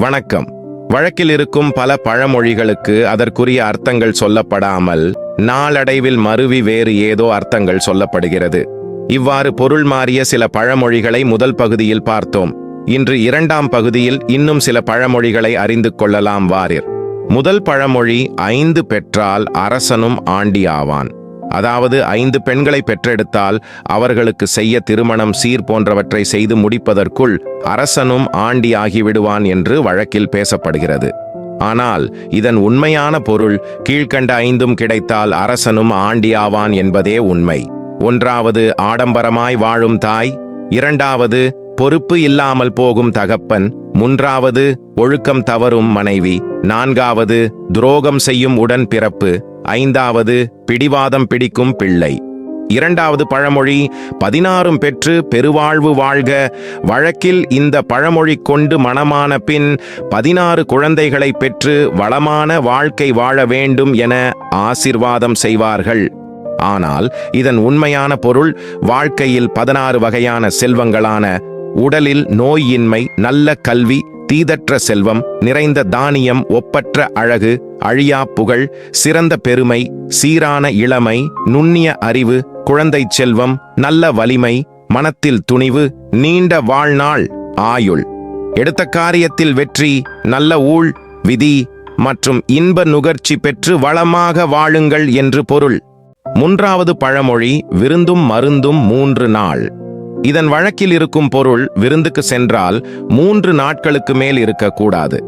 வணக்கம். வழக்கில் இருக்கும் பல பழமொழிகளுக்கு அதற்குரிய அர்த்தங்கள் சொல்லப்படாமல் நாளடைவில் மருவி வேறு ஏதோ அர்த்தங்கள் சொல்லப்படுகிறது. இவ்வாறு பொருள் மாறிய சில பழமொழிகளை முதல் பகுதியில் பார்த்தோம். இன்று இரண்டாம் பகுதியில் இன்னும் சில பழமொழிகளை அறிந்து கொள்ளலாம் வாரிர். முதல் பழமொழி ஐந்து பெற்றால் அரசனும் ஆண்டி ஆவான். அதாவது ஐந்து பெண்களை பெற்றெடுத்தால் அவர்களுக்கு செய்ய திருமணம் சீர் போன்றவற்றை செய்து முடிப்பதற்குள் அரசனும் ஆண்டி ஆகிவிடுவான் என்று வழக்கில் பேசப்படுகிறது. ஆனால் இதன் உண்மையான பொருள் கீழ்கண்ட ஐந்தும் கிடைத்தால் அரசனும் ஆண்டியாவான் என்பதே உண்மை. ஒன்றாவது ஆடம்பரமாய் வாழும் தாய் இரண்டாவது பொறுப்பு இல்லாமல் போகும் தகப்பன் மூன்றாவது ஒழுக்கம் தவறும் மனைவி நான்காவது துரோகம் செய்யும் உடன் பிறப்பு ஐந்தாவது பிடிவாதம் பிடிக்கும் பிள்ளை. இரண்டாவது பழமொழி பதினாறும் பெற்று பெருவாழ்வு வாழ்க. வழக்கில் இந்த பழமொழி கொண்டு மணமான பின் பதினாறு குழந்தைகளை பெற்று வளமான வாழ்க்கை வாழ வேண்டும் என ஆசிர்வாதம் செய்வார்கள். ஆனால் இதன் உண்மையான பொருள் வாழ்க்கையில் பதினாறு வகையான செல்வங்களான உடலில் நோயின்மை நல்ல கல்வி தீதற்ற செல்வம் நிறைந்த தானியம் ஒப்பற்ற அழகு அழியா புகழ் சிறந்த பெருமை சீரான இளமை நுண்ணிய அறிவு குழந்தை செல்வம் நல்ல வலிமை மனத்தில் துணிவு நீண்ட வாழ்நாள் ஆயுள். எடுத்த காரியத்தில் வெற்றி நல்ல ஊழ் விதி மற்றும் இன்ப நுகர்ச்சி பெற்று வளமாக வாழுங்கள் என்று பொருள். மூன்றாவது பழமொழி விருந்தும் மருந்தும் மூன்று நாள். இதன் வழக்கில் இருக்கும் பொருள் விருந்துக்கு சென்றால் மூன்று நாட்களுக்கு மேல் இருக்கக்கூடாது.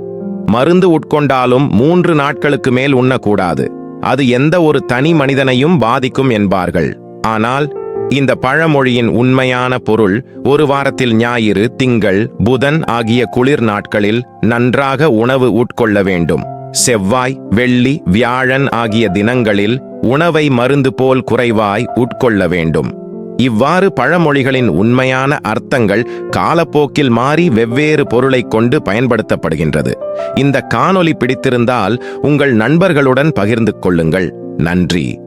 மருந்து உட்கொண்டாலும் மூன்று நாட்களுக்கு மேல் உண்ணக்கூடாது. அது எந்த ஒரு தனி மனிதனையும் பாதிக்கும் என்பார்கள். ஆனால் இந்த பழமொழியின் உண்மையான பொருள் ஒரு வாரத்தில் ஞாயிறு திங்கள் புதன் ஆகிய குளிர் நாட்களில் நன்றாக உணவு உட்கொள்ள வேண்டும். செவ்வாய் வெள்ளி வியாழன் ஆகிய தினங்களில் உணவை மருந்து போல் குறைவாய் உட்கொள்ள வேண்டும். இவ்வாறு பழமொழிகளின் உண்மையான அர்த்தங்கள் காலப்போக்கில் மாறி வெவ்வேறு பொருளைக் கொண்டு பயன்படுத்தப்படுகின்றது. இந்த காணொலி பிடித்திருந்தால் உங்கள் நண்பர்களுடன் பகிர்ந்து கொள்ளுங்கள். நன்றி.